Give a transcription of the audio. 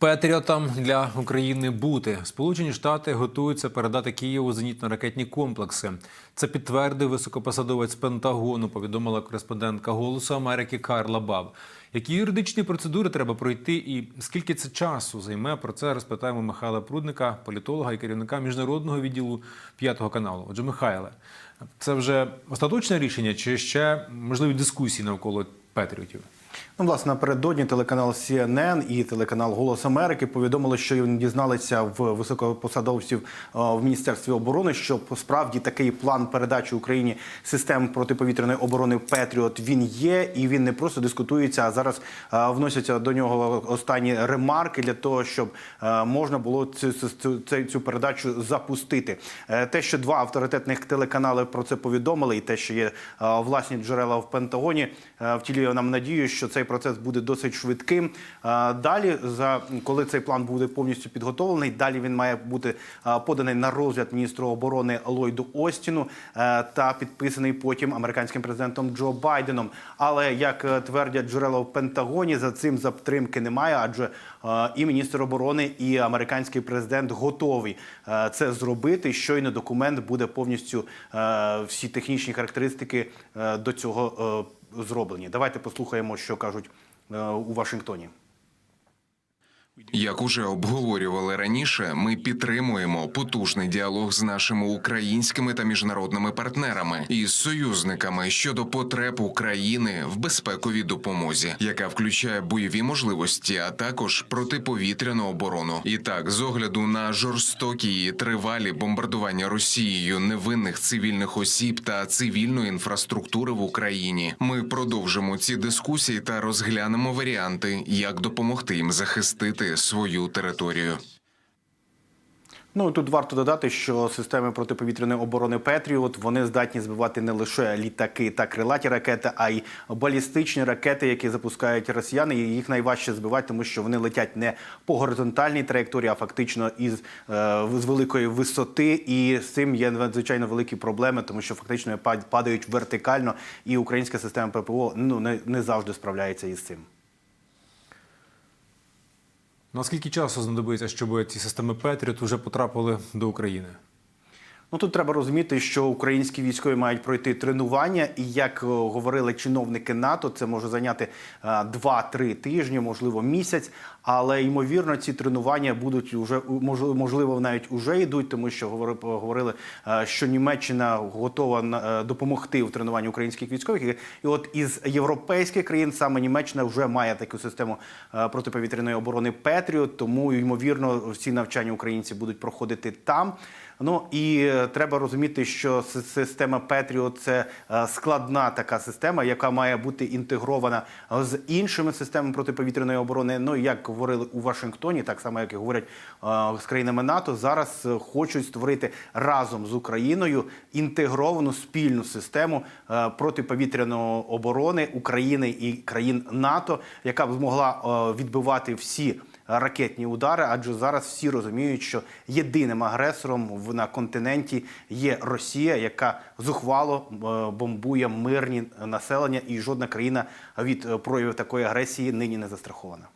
Патріотам для України бути Сполучені Штати готуються передати Києву зенітно-ракетні комплекси. Це підтвердив високопосадовець Пентагону. Повідомила кореспондентка Голосу Америки Карла Баб. Які юридичні процедури треба пройти, і скільки це часу займе? Про це розпитаємо Михайла Прудника, політолога і керівника міжнародного відділу п'ятого каналу. Отже, Михайле, це вже остаточне рішення, чи ще можливі дискусії навколо Петріотів? Ну, власне, напередодні телеканал CNN і телеканал Голос Америки повідомили, що дізналися в високопосадовців е, в міністерстві оборони, що справді такий план передачі Україні систем протиповітряної оборони Петріот він є, і він не просто дискутується, а зараз е, вносяться до нього останні ремарки для того, щоб е, можна було цю, цю, цю, передачу запустити. Те, що два авторитетних телеканали про це повідомили, і те, що є власні джерела в Пентагоні, втілює нам надію, що цей процес буде досить швидким. Далі, за коли цей план буде повністю підготовлений, далі він має бути поданий на розгляд міністру оборони Ллойду Остіну е, та підписаний потім американським президентом Джо Байденом. Але як е, твердять джерела в Пентагоні, за цим затримки немає, адже е, і міністр оборони, і американський президент готові це зробити. Щойно документ буде повністю всі технічні характеристики до цього зроблені. Давайте послухаємо, що кажуть е, у Вашингтоні. Як уже обговорювали раніше, ми підтримуємо потужний діалог з нашими українськими та міжнародними партнерами і союзниками щодо потреб України в безпековій допомозі, яка включає бойові можливості, а також протиповітряну оборону. І так, з огляду на жорстокі і тривалі бомбардування Росією невинних цивільних осіб та цивільної інфраструктури в Україні, ми продовжимо ці дискусії та розглянемо варіанти, як допомогти їм захистити свою територію. Ну тут варто додати, що системи протиповітряної оборони Петріот вони здатні збивати не лише літаки та крилаті ракети, а й балістичні ракети, які запускають росіяни. І їх найважче збивати, тому що вони летять не по горизонтальній траєкторії, а фактично із е, з великої висоти. І з цим є надзвичайно великі проблеми, тому що фактично пад- падають вертикально, і українська система ППО ну не, не завжди справляється із цим. Наскільки часу знадобиться, щоб ці системи Петріот вже потрапили до України? Ну тут треба розуміти, що українські військові мають пройти тренування, і як е, говорили чиновники НАТО, це може зайняти е, 2-3 тижні, можливо, місяць. Але ймовірно, ці тренування будуть уже можливо, навіть уже йдуть, тому що говори- говорили, е, що Німеччина готова е, допомогти в тренуванні українських військових. І- от із європейських країн саме Німеччина вже має таку систему е, протиповітряної оборони Петріот, тому ймовірно всі навчання українці будуть проходити там. Ну і е, треба розуміти, що система Петріот це е, складна така система, яка має бути інтегрована з іншими системами протиповітряної оборони. Ну як говорили у Вашингтоні, так само як і говорять е, з країнами НАТО, зараз е, хочуть створити разом з Україною інтегровану спільну систему протиповітряної оборони України і країн НАТО, яка б змогла відбивати всі ракетні удари, адже зараз всі розуміють, що єдиним агресором на континенті є Росія, яка зухвало е, бомбує мирні населення, і жодна країна від е, проявів такої агресії нині не застрахована.